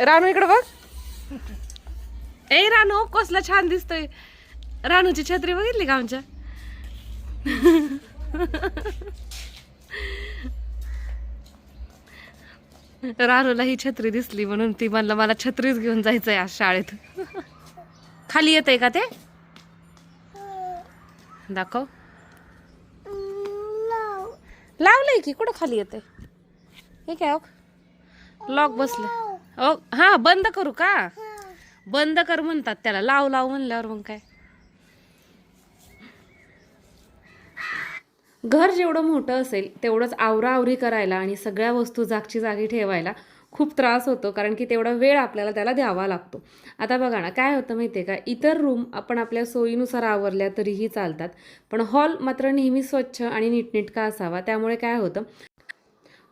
रानू इकडे बघ. ए रानू कसला छान दिसतोय. रानूची छत्री बघितली का आमच्या? रानूला ही छत्री दिसली म्हणून ती म्हणलं मला छत्रीच घेऊन जायचंय आज शाळेत. खाली येत आहे का ते? दाखव. लावलंय की कुठं खाली येते हे काय लॉक बसलं. ओ हा बंद करू का? बंद कर म्हणतात त्याला. लाव लाव म्हणल्यावर मग काय? घर जेवढं मोठं असेल तेवढंच आवराआवरी करायला आणि सगळ्या वस्तू जागची जागी ठेवायला खूप त्रास होतो कारण की तेवढा वेळ आपल्याला त्याला द्यावा लागतो. आता बघा ना काय होतं माहिती आहे का? इतर रूम आपण आपल्या सोयीनुसार आवरल्या तरीही चालतात पण हॉल मात्र नेहमी स्वच्छ आणि नीटनेटका असावा. त्यामुळे काय होतं?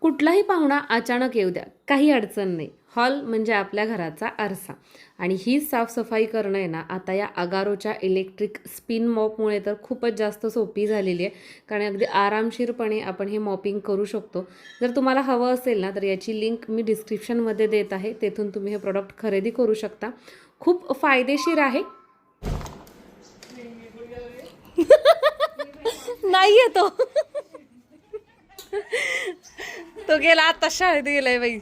कुठलाही पाहुणा अचानक येऊ द्या काही अडचण नाही. हॉल म्हणजे आपल्या घराचा आरसा. आणि ही साफसफाई करणं आहे ना आता या अगारोच्या इलेक्ट्रिक स्पिन मॉपमुळे तर खूपच जास्त सोपी झालेली आहे. कारण अगदी आरामशीरपणे आपण हे मॉपिंग करू शकतो. जर तुम्हाला हवं असेल ना तर याची लिंक मी डिस्क्रिप्शनमध्ये देत आहे. तेथून तुम्ही हे प्रॉडक्ट खरेदी करू शकता. खूप फायदेशीर आहे. नाही येतो तो गेला आता शाळेत गेलाय बाई.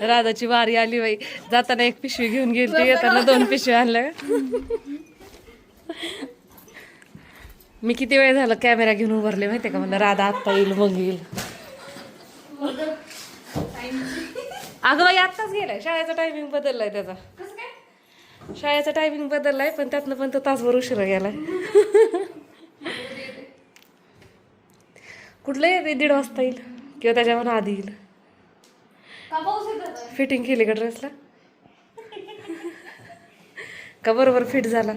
राधाची वारी आली बाई. जाताना एक पिशवी घेऊन गेली येताना दोन पिशवी आणल्या. मी किती वेळ झालं कॅमेरा घेऊन उभारले माहितीये का मला? राधा आत्ता येईल मग येईल. अगं बाई आत्ताच गेलाय. शाळेचा टायमिंग बदललाय त्याचा. शाळेचा टायमिंग बदललाय पण त्यातनं पण तो तासभर उशिरा गेलाय. कुठलं येते दीड वाजता येईल किंवा त्याच्यावर आधी येईल. फिटिंग केली का ड्रेसला का बरोबर फिट झाला?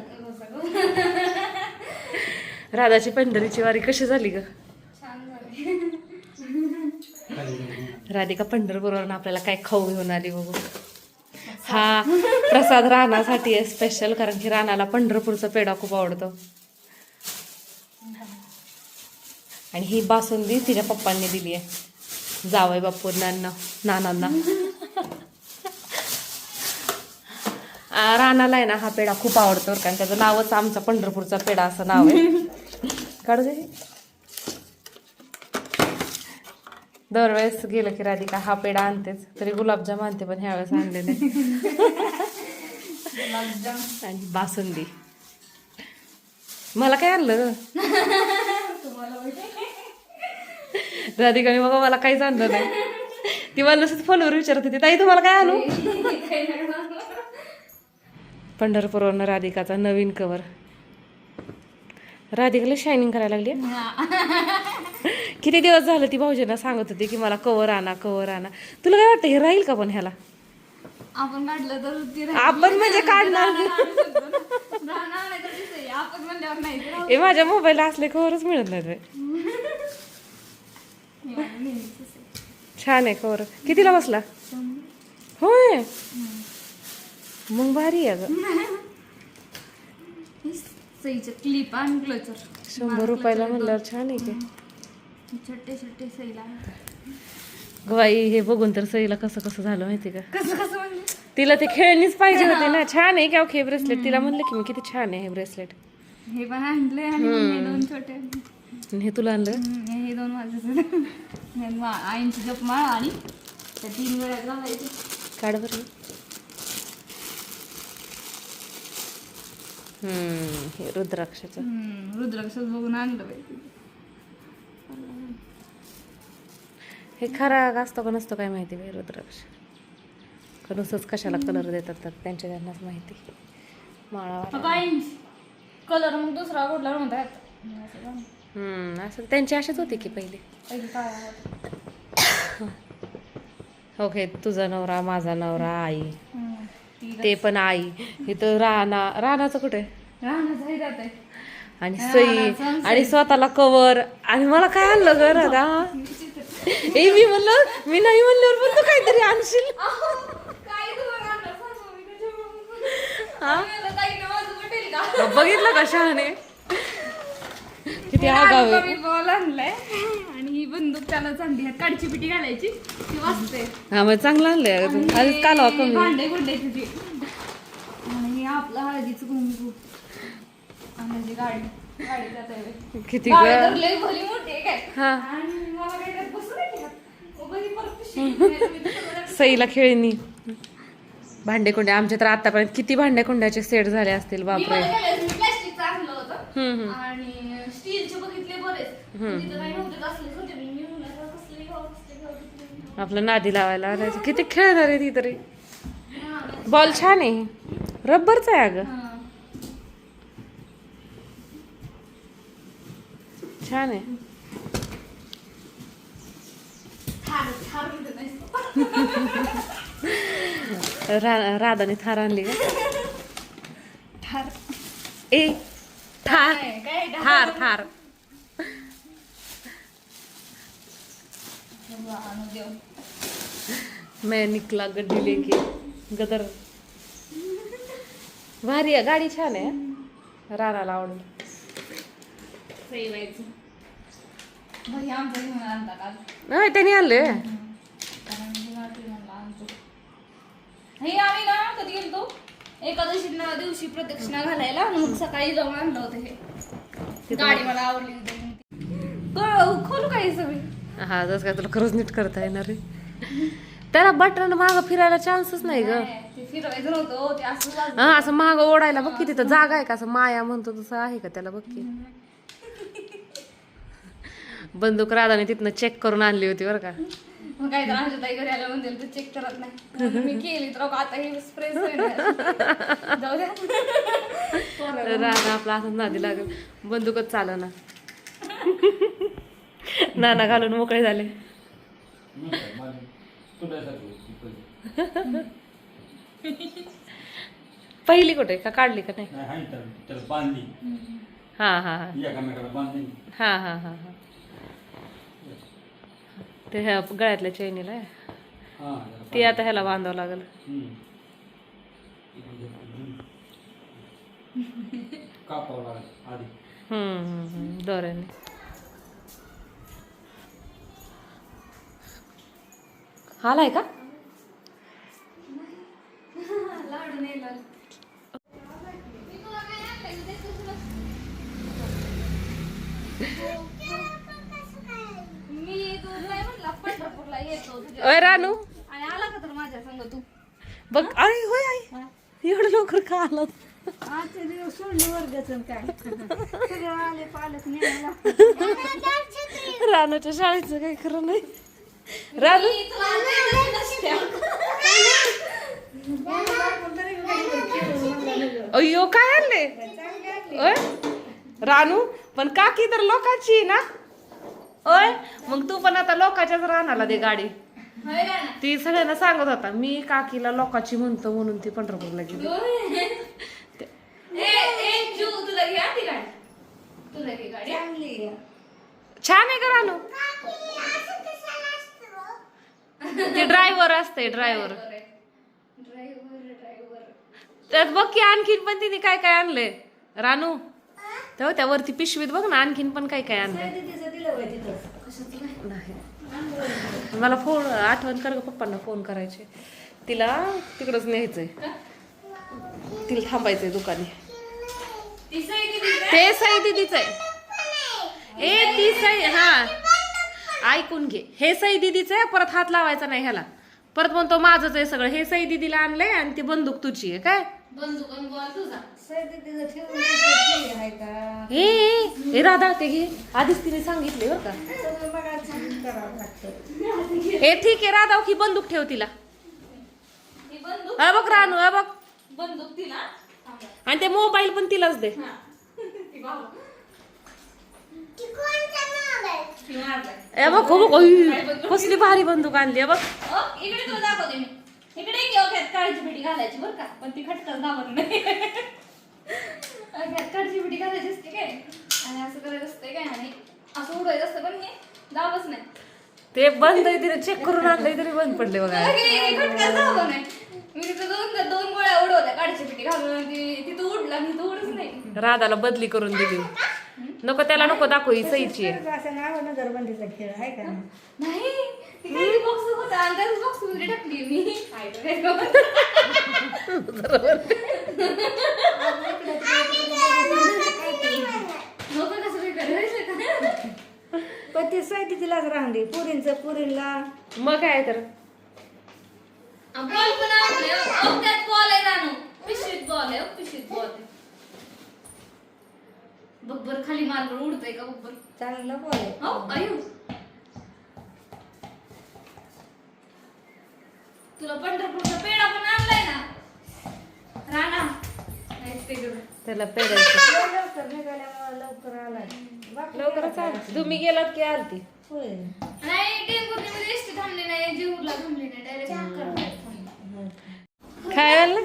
राधाची पंढरीची वारी कशी झाली ग? राधिका पंढरपूरवरून आपल्याला काय खाऊ घेऊन आली बघू. हा प्रसाद रानासाठी आहे स्पेशल कारण की रानाला पंढरपूरचा पेढा खूप आवडतो. आणि ही बासुंदी तिच्या पप्पांनी दिली आहे. जावय बापूंना नानांना. रानाला आहे ना हा पेढा खूप आवडतो कारण त्याचं नावच आमचा पंढरपूरचा पेढा असं नाव आहे. काढ दे. दरवेळेस गेलं की राधिका हा पेढा आणतेच. तरी गुलाबजाम आणते पण ह्यावेळेस आणले नाही. आणि बासुंदी. मला काय आणलं? राधिकाने बाबा मला काहीच आणलं नाही. ती मला नुसतं फोनवर विचारत होती ताई तुम्हाला काय आणू? पंढरपूरवरनं राधिकाचा नवीन कवर राधिकाला शायनिंग करायला लागली. किती दिवस झालं ती भाऊजींना सांगत होती की मला कवर आणा कवर आणा. तुला काय वाटतं हे राहील का पण ह्याला? आपण काढलं तर ती आपण म्हणजे काढणार राहणार नाही. तर दिसेल. आपण म्हणल्यावर नाही ते राहू. हे माझ्या मोबाईलला असले कवरच मिळत नाही रे हे माझं नेहमीचंच आहे. छान आहे कवर. कितीला बसला? होय. मग भारी आहे ग क्लिप आणि क्लोचर शंभर रुपयाला म्हणल्यावर छान आहे ते छोटे छोटे सईला. गवाई हे बघून तर सईला कसं कसं झालं माहिती का? कसं कसं म्हणजे? तिला ते खेळणीच पाहिजे होते ना. छान आहे का हे ब्रेसलेट तिला म्हणलं की मी किती छान आहे हे ब्रेसलेट हे पण आणले आणि दोन छोटे. हे तुला आणलं हे दोन माझे मा- आईंची आणि त्या तीन वेळा घालायचे काढ बरं. हम्म हे रुद्राक्षाचं. हम्म, रुद्राक्षच बघून आणलं हे खरा असतो का नसतो काय माहिती बाई रुद्राक्ष? का नुसतंच कशाला कलर देतात तर त्यांच्या त्यांनाच माहिती. माळा कलर मग दुसरा कुठला म्हणतात? हम्म असं. त्यांची अशीच होती की पहिले. ओके तुझा नवरा माझा नवरा आई. ते पण आई. इथं राणा राणाचं कुठे? राहणं जात आहे आणि सई आणि स्वतःला कवर आणि मला काय आणलं ग राधा? ए मी म्हणलं मी नाही म्हणल्यावर पण तू काहीतरी आणशील. काय मी. हा? मला माझं पटेल का? बघितलं का शहाणे? किती मी आगाव आलू आहे. कमी बॉल आणलाय. आणि ही बंदूक त्याला चांदी ह्यात काडची पिटी घालायची. ती वाजते. हा मग चांगलं आणलंय. कालवा आणि कमी भांडे गुंडायची ती आणि हे आपलं हळदीचं कुंकू. आणि जी गाडी. गाडी जात. आहे किती गाडी ग. तर लय भली मोठी आहे काय? हा. आणि मला काय त्यात बसू नाही देत. मग बरी परत पिशवी घेऊन यायचं. मी तसं बरं- सईला खेळणी. भांडे कुंड्या. आमच्या तर आतापर्यंत किती भांडे कुंड्याचे सेट झाले असतील मी बापरे. मला काय मी प्लॅस्टिकचं आणलं होतं. हम्म, हम्म. आणि आपलं नादी लावायला आणायचं. किती खेळणार आहे ती तरी? बॉल छान आहे. रब्बरचा आहे अगं. छान आहे. रा राधाने थार आणली का? थार. ए थार. थार थार बाबा, आणू देऊ. मैं निकला गड्डी लेके. गदर. भारी आहे गाडी छान आहे राणाला आवडली त्याने आणले. हे. आम्ही ना कधी गेलतो? एकादशीच्या दिवशी प्रदक्षिणा घालायला. मग सकाळी जाऊन आणलं होतं हे. गाडी मला आवडली खोलू काय सगळी? हा जसं काय तुला खरंच नीट करता येणार आहे. त्याला बटन माग फिरायला चान्सच नाही ग. हो, असं. हा असं माग ओढायला बघ की तिथं जागा आहे का? असं माया म्हणतो तसं आहे का त्याला बघ की. बंदूक राधाने तिथनं चेक करून आणली होती बरं का. मग काय तर आमच्या ताई घरी आलं म्हणते तू चेक करत नाही. म्हणून मी केली तर अगं आता हे स्प्रे जाऊ द्या. पोरं. राधा आपला असं नादी लागेल. बंदूकच चाल ना नाना घालून मोकळे झाले. पहिली कुठे? का काढली का नाही? हा हा हा. हा हा हा हा. ते ह्या गळ्यातल्या चैनीला आहे. हा ती आता ह्याला बांधावं लागेल. कापावं पंढरपूरला येतो तुझ्या ओय रानू. आणि आला का तर माझ्या संग तू? बघ अरे होय आई. एवढं लवकर का आलं? आजच्या दिवस सोडली वर्गाचं काय? सगळं आले पालक रानूच्या शाळेचं काही खरं नाही. रानू अय्यो काय आणले? ओय रानू पण काकी तर लोकांची आहे ना? ओय मग तू पण आता लोकांच्याच राहणार दे गाडी. ती सगळ्यांना सांगत होता मी काकीला लोकाची म्हणतो म्हणून ती पंढरपूरला गेली. छान आहे का रानू? ते ड्रायव्हर असते ड्रायव्हर ड्रायव्हर ड्रायव्हर त्यात बघ की आणखीन पण तिने काय काय आणले रानू तेव्हा त्या वरती पिशवीत बघ ना आणखीन पण काय काय आणलंय. नाही. मला फोन आठवण कर ग पप्पांना फोन करायचे. तिला तिकडच न्यायचंय. तिला थांबायचंय दुकानी? ते सई दिदीच आहे. ए ती सई हा. ऐकून घे. हे सई दिदीच आहे परत हात लावायचा नाही ह्याला. परत म्हणतो माझंच आहे सगळं. हे सई दिदीला आणलंय आणि ती बंदूक तुझी आहे काय? बंदूक आणि बॉल तुझा. हे हे राधा ते घे. आधीच तिने सांगितले बरं का. हे ठीक आहे राधा की बंदूक ठेव तिला. ही बंदूक? हा बघ रानू हा बघ. बंदूक तिला? आणि ते मोबाईल पण तिलाच दे. हा. ती बाबा. कोणचं नाव आहे ती मारलाय. ए बघ हो बघ कसली भारी बंदूक आणली आहे बघ. अ, इकडे तुला दाखवते मी. इकडे घेऊ घ्यात काळजी पिठी घालायची बरं का. पण ती खटकन दाबत नाही. घ्यात काळजी पिठी घालायची असते काय? आणि असं करायचं असते काय? आणि असं उडवायचं असतं पण हे दाबच नाही. ते बंद आहे तिने चेक करून आणलंय तरी बंद पडले बघा. हे खटकाच नाही. मी तिथं दोन दोन गोळ्या उडवल्या काढीची पिठी घालून आणि ती- तिथं उडला आणि इथं उडच नाही. राधाला बदली करून दिली. नको त्याला नको दाखव ही सईची आहे असं नाव नगरबंदीचा खेळ आहे का नाही? बॉक्स होता बॉक्समध्ये टाकली मी. काय कसं करायचं? का? पण ती तिलाच राहली पुरींचं पुरीला. मग काय तर? बॉल पण आणले अहो, त्यात आहे नानू पिशवीत बॉल आहे अहो, पिशवीत बॉल आहे. बघ बर खाली मार्बल उडतंय का बघ बर चांगलं बोल. हो आयु तुला पंढरपूरचा पेढा पण आणलाय ना? राणा. त्याला लय लवकर निघाल्यामुळे लवकर आलाय. बाकी लवकरच आली तुम्ही गेलात की आलती होय. नाही टेंभुर्णीमध्ये एसटी थांबली नाही जीवला थांबली नाही डायरेक्ट खायला?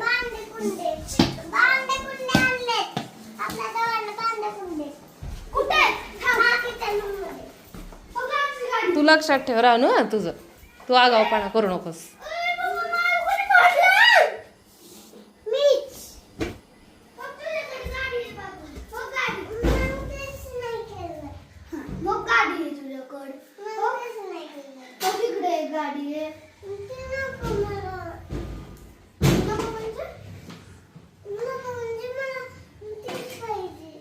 तू लक्षात ठेव राहू ना तुझं. तू आगावपणा करू नकोस अरे बाबा, मला कोणी पाडलं? मीच. मग तुझ्याकडे गाडी आहे बाबा. हो गाडी. मग तेच नाही केलं. मग गाडी आहे तुझ्याकडे. मग तेच नाही केलं. मग तिकडे एक गाडी आहे. ते नको मला. नको म्हणजे? नको म्हणजे मला तेच पाहिजे.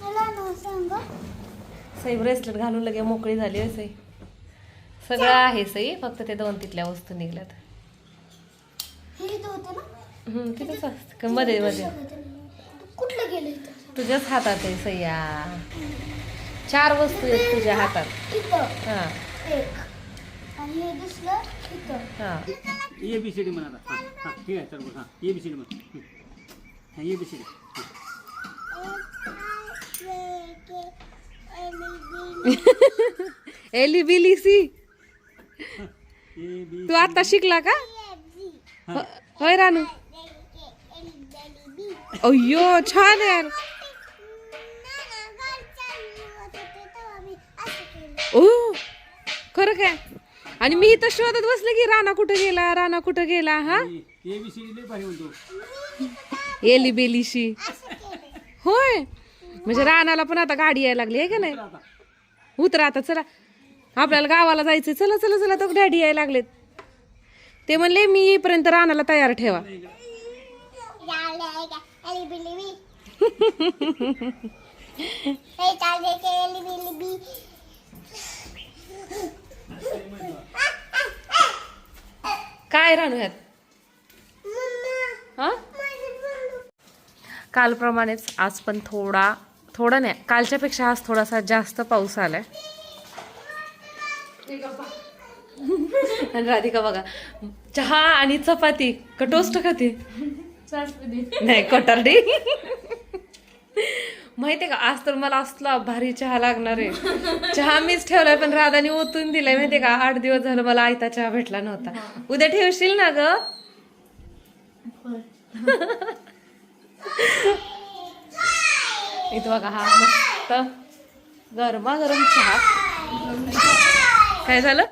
चला ना सांगा. सई ब्रेसलेट घालून लगे मोकळी झाली आहे सई. सगळं आहे सई फक्त ते दोन तिथल्या वस्तू निघल्यात. हे इथं होतं ना? हम्म, तिथंच असतं. का मध्ये मध्ये? कुठलं गेलं तुझ्याच हातात आहे सैया चार वस्तू आहेत तुझ्या हातात. इथं. हा. एक. आणि हे हा. ए बी सी डी म्हणा. हां हां हां. ए बी सी डी म्हण. हां ए बी सी डी. एली बिली सी तू आता शिकला का? हो- होय रानू. अय्यो छान यार. ओ खरं काय? आणि मी इथं शोधत बसले की राणा कुठं गेला राणा कुठं गेला हा? एली बेलीशी होय. म्हणजे रानाला पण आता गाडी यायला लागली आहे का नाही? उतरा आता चला. आपल्याला गावाला जायचं चला चला चला. तो डॅडी यायला लागलेत. ते म्हणले मी येईपर्यंत रानाला तयार ठेवा. काय हा? कालप्रमाणेच आज पण थोडा थोडा नाही. कालच्यापेक्षा आज थोडासा जास्त पाऊस आलाय. आणि राधिका बघा चहा आणि चपाती का टोस्ट खाते? नाही कटारडी. माहितीये का आज तर मला असला भारी चहा लागणार आहे. चहा मीच ठेवलाय पण राधाने ओतून दिलाय. माहितीये का आठ दिवस झालं मला आयता चहा भेटला नव्हता. उद्या ठेवशील ना ग? इथं बघा हा मस्त गरमागरम चहा. काय झालं?